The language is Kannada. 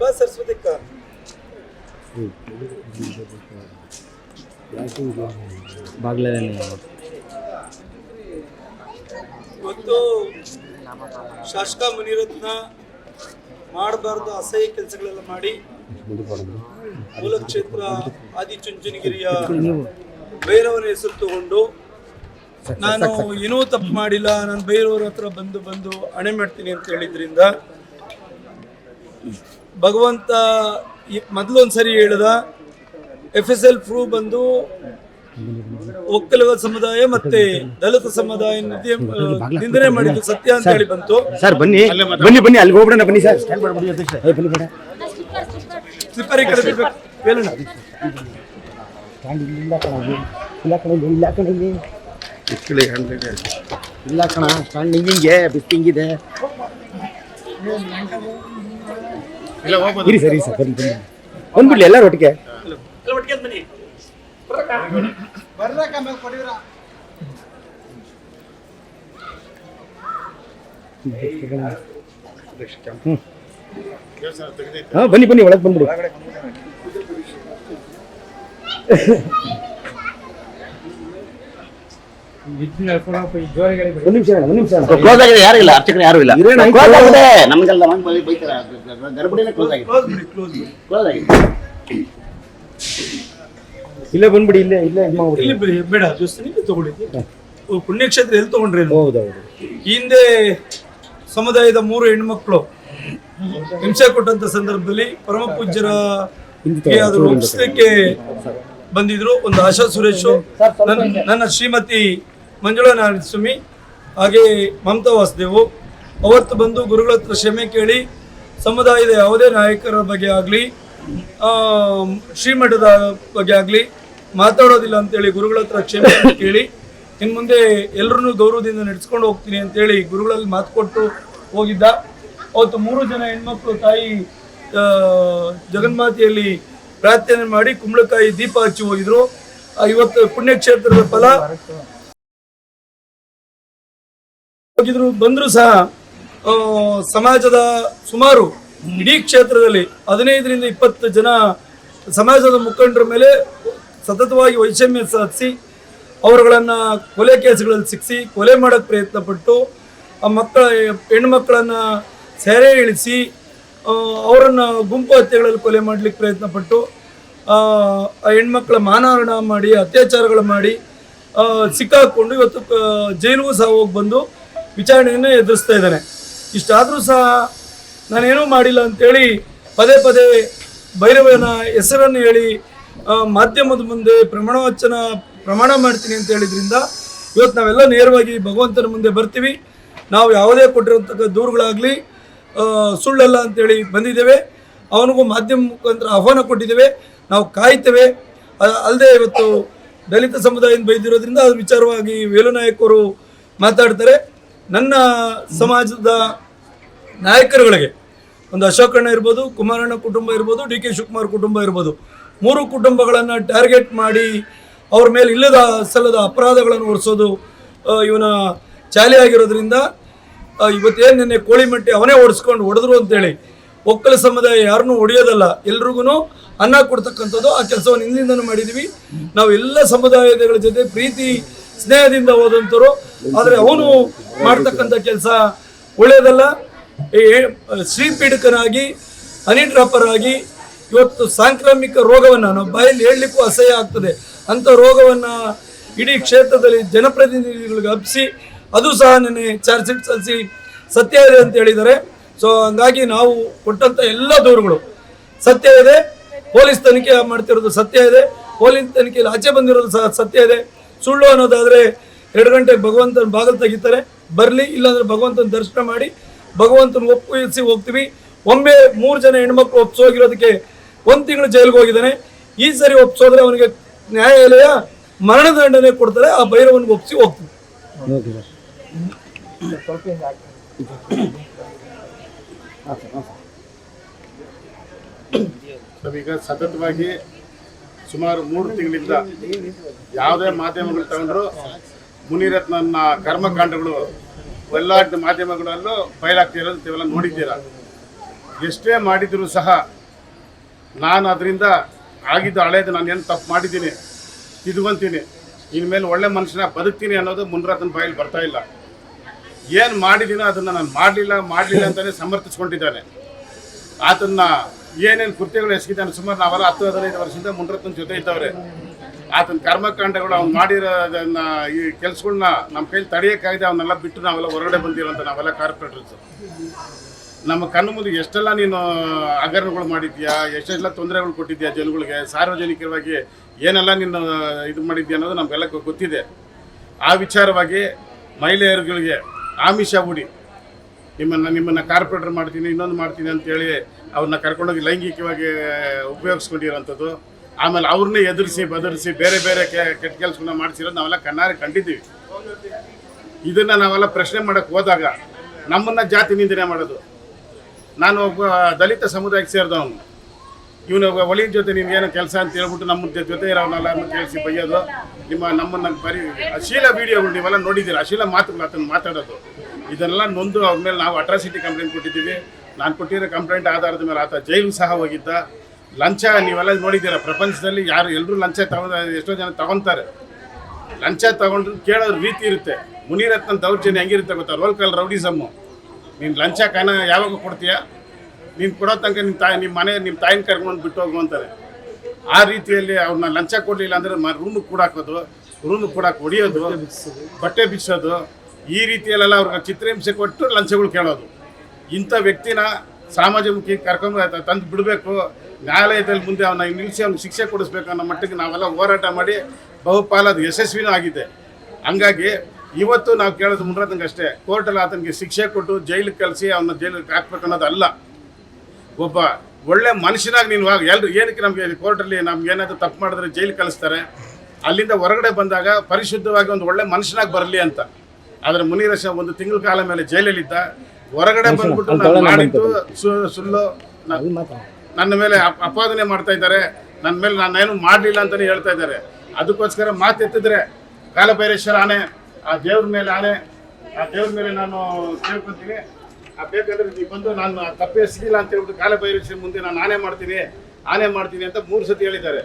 ಬಸ್ ಸರಸ್ವತಿ ಬಾಗ್ಲಲ್ಲಿ ಇವತ್ತು ಶಾಸಕ ಮುನಿರತ್ನ ಮಾಡಬಾರ್ದು ಅಸಹ್ಯ ಕೆಲಸಗಳೆಲ್ಲ ಮಾಡಿ ಮೂಲ ಕ್ಷೇತ್ರ ಆದಿಚುಂಚನಗಿರಿಯ ಭೈರವನ ಹೆಸರು ತಗೊಂಡು ನಾನು ಏನೂ ತಪ್ಪು ಮಾಡಿಲ್ಲ ನಾನು ಬೇರೆಯವ್ರ ಹತ್ರ ಬಂದು ಬಂದು ಹಣೆ ಮಾಡ್ತೀನಿ ಅಂತ ಹೇಳಿದ್ರಿಂದ ಭಗವಂತ ಮೊದಲೊಂದು ಮೊದ್ಲು ಒಂದ್ಸರಿ ಹೇಳ್ದ ಎಫ್ ಎಸ್ ಎಲ್ ಪ್ರೂ ಬಂದು ಒಕ್ಕಲಿಗ ಸಮುದಾಯ ಮತ್ತೆ ದಲಿತ ಸಮುದಾಯ ನಿಂದನೆ ಮಾಡಿದ್ದು ಸತ್ಯ ಅಂತ ಹೇಳಿ ಬಂತು. ಸರ್ ಬನ್ನಿ ಬನ್ನಿ ಬನ್ನಿ ಅಲ್ಲಿ ಹೋಗ್ಬಿಡೋಣ ಬನ್ನಿ ಸರ್. ಇಲ್ಲ ಕಣ ಇಲ್ಲಿ. ಇಲ್ಲ ಕಣ ಇಲ್ಲಿ, ಇಲ್ಲ ಕಣ ಸಣ್ಣ ಹಿಂಗಿಂಗೆ ಬಿಸ್ತಿ ಹಿಂಗಿದೆ ಇರಿ ಸರಿ ಸರ್ ಬಂದು ಬಂದು ಬಂದ್ಬಿಡ್ಲಿ ಎಲ್ಲರೂ ಒಟ್ಟಿಗೆ. ಹಾಂ ಬನ್ನಿ ಬನ್ನಿ ಒಳಗೆ ಬಂದ್ಬಿಡಿ. ಒಂದು ನಿಮಿಷ ಒಂದು ನಿಮಿಷ. ಕ್ಲೋಸ್ ಆಗಿದೆ ಯಾರು ಇಲ್ಲ. ಅರ್ಚಕರು ಯಾರು ಇಲ್ಲ ಕ್ಲೋಸ್ ಆಗಿದೆ. ನಮಗೆಲ್ಲ ಮಂದಿ ಬೈ- ಬೈತಾರೆ ಗರ್ಭಡಿನೇ ಕ್ಲೋಸ್ ಆಗಿದೆ. ಕ್ಲೋಸ್ ಕ್ಲೋಸ್ ಕ್ಲೋಸ್ ಆಗಿದೆ. ಇಲ್ಲೇ ಬಂದ್ಬಿಡಿ ಇಲ್ಲೇ ಇಲ್ಲೇ ಇದು ಮಾಡ್ಬಿಡಿ ಇಲ್ಲಿ ಬೇ- ಬೇಡ ದೇವಸ್ಥಾನ ಇಲ್ಲಿ ಪುಣ್ಯಕ್ಷೇತ್ರ ಎಲ್ಲಿ ತಗೊಂಡ್ರಿ ಹೌದೌದು ಹಿಂದೆ ಸಮುದಾಯದ ಮೂರು ಹೆಣ್ಮಕ್ಳು. ಹಿಂಸೆ ಕೊಟ್ಟಂತ ಸಂದರ್ಭದಲ್ಲಿ ಪರಮ ಪೂಜ್ಯರ ಗೆ ಅದು ರೂಪಿಸ್ಲಿಕ್ಕೆ ಬಂದಿದ್ರು. ಒಂದು ಆಶಾ ಸುರೇಶ್. ನನ್ನ- ನನ್ನ ಶ್ರೀಮತಿ ಮಂಜುಳಾ ನಾರಾಯಣಸ್ವಾಮಿ, ಹಾಗೆ ಮಮತಾ ವಾಸುದೇವು. ಅವತ್ತು ಬಂದು ಗುರುಗಳ ಹತ್ರ ಕ್ಷಮೆ ಕೇಳಿ, ಸಮುದಾಯದ ಯಾವುದೇ ನಾಯಕರ ಬಗ್ಗೆ ಆಗಲಿ ಶ್ರೀಮಠದ ಬಗ್ಗೆ ಆಗಲಿ ಮಾತಾಡೋದಿಲ್ಲ ಅಂತೇಳಿ ಗುರುಗಳ ಹತ್ರ ಕ್ಷಮೆ ಕೇಳಿ ಇನ್ನು ಮುಂದೆ ಎಲ್ಲರನ್ನೂ ಗೌರವದಿಂದ ನಡೆಸ್ಕೊಂಡು ಹೋಗ್ತೀನಿ ಅಂತೇಳಿ ಗುರುಗಳಲ್ಲಿ ಮಾತು ಕೊಟ್ಟು ಹೋಗಿದ್ದ. ಅವತ್ತು ಮೂರು ಜನ ಹೆಣ್ಮಕ್ಳು ತಾಯಿ ಜಗನ್ಮಾತೆಯಲ್ಲಿ ಪ್ರಾರ್ಥನೆ ಮಾಡಿ ಕುಂಬಳಕಾಯಿ ದೀಪ ಹಚ್ಚಿ ಹೋಗಿದ್ರು. ಇವತ್ತು ಪುಣ್ಯಕ್ಷೇತ್ರದ ಫಲ ಹೋಗಿದ್ರು ಬಂದ್ರು ಸಹ ಸಮಾಜದ ಸುಮಾರು ಇಡೀ ಕ್ಷೇತ್ರದಲ್ಲಿ ಹದಿನೈದರಿಂದ ಇಪ್ಪತ್ತು ಜನ ಸಮಾಜದ ಮುಖಂಡರ ಮೇಲೆ ಸತತವಾಗಿ ವೈಷಮ್ಯ ಸಾಧಿಸಿ, ಅವರುಗಳನ್ನು ಕೊಲೆ ಕೇಸುಗಳಲ್ಲಿ ಸಿಕ್ಕಿಸಿ ಕೊಲೆ ಮಾಡೋಕ್ಕೆ ಪ್ರಯತ್ನ ಪಟ್ಟು, ಆ ಮಕ್ಕಳ ಹೆಣ್ಮಕ್ಕಳನ್ನು ಸೆರೆ ಇಳಿಸಿ ಅವರನ್ನು ಗುಂಪು ಹತ್ಯೆಗಳಲ್ಲಿ ಕೊಲೆ ಮಾಡಲಿಕ್ಕೆ ಪ್ರಯತ್ನ ಪಟ್ಟು, ಆ ಹೆಣ್ಮಕ್ಳ ಮಾನಹರಣ ಮಾಡಿ, ಅತ್ಯಾಚಾರಗಳು ಮಾಡಿ ಸಿಕ್ಕಾಕ್ಕೊಂಡು ಸಿಕ್ಕಾಕೊಂಡು ಇವತ್ತು ಜೈಲಿಗೂ ಸಹ ಹೋಗಿ ಬಂದು ವಿಚಾರಣೆಯನ್ನು ಎದುರಿಸ್ತಾ ಇದ್ದಾನೆ. ಇಷ್ಟಾದರೂ ಸಹ ನಾನೇನೂ ಮಾಡಿಲ್ಲ ಅಂತೇಳಿ ಪದೇ ಪದೇ ಭೈರವನ ಹೆಸರನ್ನು ಹೇಳಿ ಮಾಧ್ಯಮದ ಮುಂದೆ ಪ್ರಮಾಣ ವಚನ ಪ್ರಮಾಣ ಮಾಡ್ತೀನಿ ಅಂತ ಹೇಳಿದ್ರಿಂದ ಇವತ್ತು ನಾವೆಲ್ಲ ನೇರವಾಗಿ ಭಗವಂತನ ಮುಂದೆ ಬರ್ತೀವಿ. ನಾವು ಯಾವುದೇ ಕೊಟ್ಟಿರೋಂಥ ದೂರುಗಳಾಗಲಿ ಸುಳ್ಳಲ್ಲ ಅಂತೇಳಿ ಬಂದಿದ್ದೇವೆ. ಅವನಿಗೂ ಮಾಧ್ಯಮ ಮುಖಾಂತರ ಆಹ್ವಾನ ಕೊಟ್ಟಿದ್ದೇವೆ. ನಾವು ಕಾಯ್ತೇವೆ. ಅಲ್ಲದೆ ಇವತ್ತು ದಲಿತ ಸಮುದಾಯದಿಂದ ಬೈದಿರೋದ್ರಿಂದ ಅದು ವಿಚಾರವಾಗಿ ವೇಲುನಾಯಕ್ ಮಾತಾಡ್ತಾರೆ. ನನ್ನ ಸಮಾಜದ ನಾಯಕರುಗಳಿಗೆ, ಒಂದು ಅಶೋಕಣ್ಣ ಇರ್ಬೋದು ಕುಮಾರಣ್ಣ ಕುಟುಂಬ ಇರ್ಬೋದು, ಡಿ ಕೆ ಶಿವಕುಮಾರ್ ಕುಟುಂಬ ಇರ್ಬೋದು, ಮೂರು ಕುಟುಂಬಗಳನ್ನು ಟಾರ್ಗೆಟ್ ಮಾಡಿ ಅವ್ರ ಮೇಲೆ ಇಲ್ಲದ ಸಲ್ಲದ ಅಪರಾಧಗಳನ್ನು ಹೊರಿಸೋದು ಇವನ ಚಾಲಿ ಆಗಿರೋದ್ರಿಂದ ಇವತ್ತೇನು ನಿನ್ನೆ ಕೋಳಿಮಟ್ಟಿ ಅವನೇ ಓಡಿಸ್ಕೊಂಡು ಹೊಡೆದ್ರು ಅಂತೇಳಿ ಒಕ್ಕಲ ಸಮುದಾಯ ಯಾರನ್ನೂ ಹೊಡೆಯೋದಲ್ಲ ಎಲ್ರಿಗೂ ಅನ್ನ ಕೊಡ್ತಕ್ಕಂಥದ್ದು ಆ ಕೆಲಸವನ್ನು ಹಿಂದಿಂದನೂ ಮಾಡಿದ್ದೀವಿ ನಾವು ಎಲ್ಲ ಸಮುದಾಯಗಳ ಜೊತೆ ಪ್ರೀತಿ ಸ್ನೇಹದಿಂದ ಹೋದಂಥವ್ರು ಆದರೆ ಅವನು ಮಾಡ್ತಕ್ಕಂಥ ಕೆಲಸ ಒಳ್ಳೆಯದಲ್ಲ. ಹನಿ ಡ್ರಾಪರ್ ಆಗಿ ಇವತ್ತು ಸಾಂಕ್ರಾಮಿಕ ರೋಗವನ್ನು ನಾವು ಬಾಯಲ್ಲಿ ಹೇಳಲಿಕ್ಕೂ ಅಸಹ್ಯ ಆಗ್ತದೆ. ಅಂಥ ರೋಗವನ್ನು ಇಡೀ ಕ್ಷೇತ್ರದಲ್ಲಿ ಜನಪ್ರತಿನಿಧಿಗಳಿಗೆ ಹಬ್ಬಿಸಿ, ಅದು ಸಹ ನನಗೆ ಚಾರ್ಜ್ ಶೀಟ್ ಸಲ್ಲಿಸಿ ಸತ್ಯ ಇದೆ ಅಂತ ಹೇಳಿದ್ದಾರೆ. ಸೊ ಹಂಗಾಗಿ ನಾವು ಕೊಟ್ಟಂಥ ಎಲ್ಲ ದೂರುಗಳು ಸತ್ಯ ಇದೆ. ಪೊಲೀಸ್ ತನಿಖೆ ಮಾಡ್ತಿರೋದು ಸತ್ಯ ಇದೆ. ಪೊಲೀಸ್ ತನಿಖೆಯಲ್ಲಿ ಆಚೆ ಬಂದಿರೋದು ಸಹ ಸತ್ಯ ಇದೆ. ಸುಳ್ಳು ಅನ್ನೋದಾದರೆ ಎರಡು ಗಂಟೆಗೆ ಭಗವಂತನ ಬಾಗಿಲು ತೆಗಿತಾರೆ. ಬರಲಿ, ಇಲ್ಲಾಂದ್ರೆ ಭಗವಂತನ ದರ್ಶನ ಮಾಡಿ, ಭಗವಂತನ ಒಪ್ಪಿಸಿ ಹೋಗ್ತೀವಿ. ಒಮ್ಮೆ ಮೂರು ಜನ ಹೆಣ್ಮಕ್ಳು ಒಪ್ಸೋಗಿರೋದಕ್ಕೆ ಒಂದು ತಿಂಗಳು ಜೈಲಿಗೆ ಹೋಗಿದ್ದಾನೆ. ಈ ಸರಿ ಒಪ್ಸೋದ್ರೆ ಅವನಿಗೆ ನ್ಯಾಯಾಲಯ ಮರಣದಂಡನೆ ಕೊಡ್ತಾರೆ, ಆ ಭೈರವನಿಗೆ ಒಪ್ಪಿಸಿ ಹೋಗ್ತೀವಿ. ಸತತವಾಗಿ ಸುಮಾರು ಮೂರು ತಿಂಗಳಿಂದ ಯಾವುದೇ ಮಾಧ್ಯಮಗಳು ತಗೊಂಡ್ರು ಮುನಿರತ್ನನ್ನ ಕರ್ಮಕಾಂಡಗಳು ಎಲ್ಲ ಮಾಧ್ಯಮಗಳಲ್ಲೂ ಬಯಲಾಗ್ತಿರೋದು ನೀವೆಲ್ಲ ನೋಡಿದ್ದೀರಾ? ಎಷ್ಟೇ ಮಾಡಿದರೂ ಸಹ ನಾನು ಅದರಿಂದ ಆಗಿದ್ದು ಹಳೇದು ನಾನು ಏನು ತಪ್ಪು ಮಾಡಿದ್ದೀನಿ ತಿದ್ಕೊಂತೀನಿ ಇನ್ಮೇಲೆ ಒಳ್ಳೆ ಮನುಷ್ಯನ ಬದುಕ್ತೀನಿ ಅನ್ನೋದು ಮುನಿರತ್ನ ಫೈಲ್ ಬರ್ತಾ ಇಲ್ಲ. ಏನು ಮಾಡಿದ್ದೀನೋ ಅದನ್ನು ನಾನು ಮಾಡಲಿಲ್ಲ ಮಾಡಲಿಲ್ಲ ಅಂತಲೇ ಸಮರ್ಥಿಸ್ಕೊಂಡಿದ್ದಾನೆ. ಆತನ್ನ ಏನೇನು ಕೃತ್ಯಗಳು ಎಸಗಿದ್ದಾನೆ, ಸುಮಾರು ನಾವೆಲ್ಲ ಹತ್ತು, ಹದಿನೈದು ವರ್ಷದಿಂದ ಮುನ್ರತ್ನ ಜೊತೆ ಇದ್ದವ್ರೆ. ಆತನ ಕರ್ಮಕಾಂಡಗಳು ಅವ್ನು ಮಾಡಿರೋದನ್ನ, ಈ ಕೆಲಸಗಳನ್ನ ನಮ್ಮ ಕೈಲಿ ತಡೆಯೋಕ್ಕಾಗಿದೆ ಅವನ್ನೆಲ್ಲ ಬಿಟ್ಟು ನಾವೆಲ್ಲ ಹೊರಗಡೆ ಬಂದಿರೋಂಥ ನಾವೆಲ್ಲ ಕಾರ್ಪೊರೇಟರ್ಸ್. ನಮ್ಮ ಕಣ್ಣು ಮುಂದೆ ಎಷ್ಟೆಲ್ಲ ನೀನು ಹಗರಣಗಳು ಮಾಡಿದ್ಯಾ, ಎಷ್ಟೆಲ್ಲ ತೊಂದರೆಗಳು ಕೊಟ್ಟಿದ್ಯಾ ಜನಗಳಿಗೆ, ಸಾರ್ವಜನಿಕವಾಗಿ ಏನೆಲ್ಲ ನೀನು ಇದು ಮಾಡಿದ್ಯಾ ಅನ್ನೋದು ನಮಗೆಲ್ಲ ಗೊತ್ತಿದೆ. ಆ ವಿಚಾರವಾಗಿ ಮಹಿಳೆಯರುಗಳಿಗೆ ಆಮಿಷ ಹೂಡಿ. ನಿಮ್ಮನ್ನು ನಿಮ್ಮನ್ನು ಕಾರ್ಪೊರೇಟರ್ ಮಾಡ್ತೀನಿ, ಇನ್ನೊಂದು ಮಾಡ್ತೀನಿ ಅಂತೇಳಿ ಅವ್ರನ್ನ ಕರ್ಕೊಂಡೋಗಿ ಲೈಂಗಿಕವಾಗಿ ಉಪಯೋಗಿಸ್ಕೊಂಡಿರೋಂಥದ್ದು. ಆಮೇಲೆ ಅವ್ರನ್ನೇ ಎದುರಿಸಿ ಬದರಿಸಿ ಬೇರೆ ಬೇರೆ ಕೆಟ್ಟ ಕೆಲಸಗಳನ್ನ ಮಾಡಿಸಿರೋದು ನಾವೆಲ್ಲ ಕಣ್ಣಾರೆ ಕಂಡಿದ್ದೀವಿ. ಇದನ್ನು ನಾವೆಲ್ಲ ಪ್ರಶ್ನೆ ಮಾಡೋಕ್ಕೆ ಹೋದಾಗ ನಮ್ಮನ್ನು ಜಾತಿ ನಿಂದನೆ ಮಾಡೋದು. ನಾನು ಒಬ್ಬ ದಲಿತ ಸಮುದಾಯಕ್ಕೆ ಸೇರಿದವನು. ಇವನು ಒಲಿಯ ಜೊತೆ ನಿಮ್ಗೇನು ಕೆಲಸ ಅಂತ ಹೇಳ್ಬಿಟ್ಟು ನಮ್ಮ ಜೊತೆ ಅಂತ ಕೇಳಿಸಿ ಬೈಯೋದು. ನಿಮ್ಮ ನಮ್ಮನ್ನು ಬರೀ ಅಶೀಲ ವಿಡಿಯೋಗಳು ನೀವೆಲ್ಲ ನೋಡಿದ್ದೀರ? ಅಶೀಲ ಮಾತುಗಳು ಅದನ್ನು ಮಾತಾಡೋದು. ಇದನ್ನೆಲ್ಲ ನೊಂದು ಅವ್ರ ಮೇಲೆ ನಾವು ಅಟ್ರಾಸಿಟಿ ಕಂಪ್ಲೇಂಟ್ ಕೊಟ್ಟಿದ್ದೀವಿ. ನಾನು ಕೊಟ್ಟಿರೋ ಕಂಪ್ಲೇಂಟ್ ಆಧಾರದ ಮೇಲೆ ಆತ ಜೈಲು ಸಹ ಹೋಗಿದ್ದ. ಲಂಚ ನೀವೆಲ್ಲ ನೋಡಿದ್ದೀರ? ಪ್ರಪಂಚದಲ್ಲಿ ಯಾರು ಎಲ್ಲರೂ ಲಂಚ ತಗೊಂಡ ಎಷ್ಟೋ ಜನ ತಗೊತಾರೆ. ಲಂಚ ತಗೊಂಡ್ರು ಕೇಳೋ ರೀತಿ ಇರುತ್ತೆ. ಮುನಿರತ್ನ ದೌರ್ಜನ್ಯ ಹೆಂಗಿರುತ್ತೆ ಗೊತ್ತಾ? ರೋಲ್ ಕಾಲ್ ರೌಡಿಸಮ್ಮು ನೀನು ಲಂಚ ಕಾನ ಯಾವಾಗ ಕೊಡ್ತೀಯಾ? ನೀನು ಕೊಡೋ ತನಕ ನಿಮ್ಮ ತಾಯಿ ನಿಮ್ಮ ಮನೆ ನಿಮ್ಮ ತಾಯಿನ ಕರ್ಕೊಂಡು ಬಿಟ್ಟು ಹೋಗು ಅಂತಾರೆ. ಆ ರೀತಿಯಲ್ಲಿ ಅವ್ರನ್ನ ಲಂಚ ಕೊಡಲಿಲ್ಲ ಅಂದರೆ ರೂಮಿಗೆ ಕೂಡಾಕೋದು ರೂಮಿಗೆ ಕೂಡ ಹೊಡಿಯೋದು, ಬಟ್ಟೆ ಬಿಚ್ಚೋದು. ಈ ರೀತಿಯಲ್ಲೆಲ್ಲ ಅವ್ರಿಗೆ ಚಿತ್ರಹಿಂಸೆ ಕೊಟ್ಟು ಲಂಚಗಳು ಕೇಳೋದು. ಇಂಥ ವ್ಯಕ್ತಿನ ಸಮಾಜಮುಖಿ ಕರ್ಕೊಂಡು ತಂದು ಬಿಡಬೇಕು. ನ್ಯಾಯಾಲಯದಲ್ಲಿ ಮುಂದೆ ಅವನ್ನ ನಿಲ್ಲಿಸಿ ಅವ್ನಿಗೆ ಶಿಕ್ಷೆ ಕೊಡಿಸ್ಬೇಕು ಅನ್ನೋ ಮಟ್ಟಿಗೆ ನಾವೆಲ್ಲ ಹೋರಾಟ ಮಾಡಿ ಬಹುಪಾಲು ಅದು ಯಶಸ್ವಿನೂ ಆಗಿದೆ. ಹಂಗಾಗಿ ಇವತ್ತು ನಾವು ಕೇಳೋದು ಮುನ್ರತ್ನಂಗೆ ಅಷ್ಟೇ. ಕೋರ್ಟಲ್ಲಿ ಆತನಿಗೆ ಶಿಕ್ಷೆ ಕೊಟ್ಟು ಜೈಲಿಗೆ ಕಲಿಸಿ ಅವನ್ನ ಜೈಲಿಗೆ ಹಾಕ್ಬೇಕು ಅನ್ನೋದು ಅಲ್ಲ. ಒಬ್ಬ ಒಳ್ಳೆ ಮನುಷ್ಯನಾಗಿ ನೀನು ಎಲ್ರು ಏನಕ್ಕೆ ನಮಗೆ ಕೋರ್ಟಲ್ಲಿ ನಮ್ಗೆ ಏನಾದರೂ ತಪ್ಪು ಮಾಡಿದ್ರೆ ಜೈಲಿಗೆ ಕಳಿಸ್ತಾರೆ? ಅಲ್ಲಿಂದ ಹೊರಗಡೆ ಬಂದಾಗ ಪರಿಶುದ್ಧವಾಗಿ ಒಂದು ಒಳ್ಳೆ ಮನುಷ್ಯನಾಗಿ ಬರಲಿ ಅಂತ. ಆದರೆ ಮುನಿರಶ ಒಂದು ತಿಂಗಳ ಕಾಲ ಮೇಲೆ ಜೈಲಲ್ಲಿದ್ದ. ಹೊರಗಡೆ ಬಂದ್ಬಿಟ್ಟು ನಾನು ಮಾಡಿದ್ದು ಸುಳ್ಳು ನನ್ನ ಮೇಲೆ ಅಪ- ಅಪಾದನೆ ಮಾಡ್ತಾ ಇದ್ದಾರೆ. ನನ್ನ ಮೇಲೆ ನಾನೇನು ಮಾಡಲಿಲ್ಲ ಅಂತಲೇ ಹೇಳ್ತಾ ಇದ್ದಾರೆ. ಅದಕ್ಕೋಸ್ಕರ ಮಾತೆತ್ತಿದ್ರೆ ಕಾಲಭೈರೇಶ್ವರ ಆನೆ ಆ ದೇವ್ರ ಮೇಲೆ ಆನೆ ಆ ದೇವ್ರ ಮೇಲೆ ನಾನು ಕೇಳ್ಕೊತೀನಿ. ಆ ಬೇಕಾದ್ರೆ ನೀವು ಬಂದು ನಾನು ತಪ್ಪೇ ಸಿಗಿಲ್ಲ ಅಂತ ಹೇಳ್ಬಿಟ್ಟು ಕಾಲಭೈರೇಶ್ವರ ಮುಂದೆ ನಾನು ಆನೆ ಮಾಡ್ತೀನಿ ಆನೆ ಮಾಡ್ತೀನಿ ಅಂತ ಮೂರು ಸತಿ ಹೇಳಿದ್ದಾರೆ.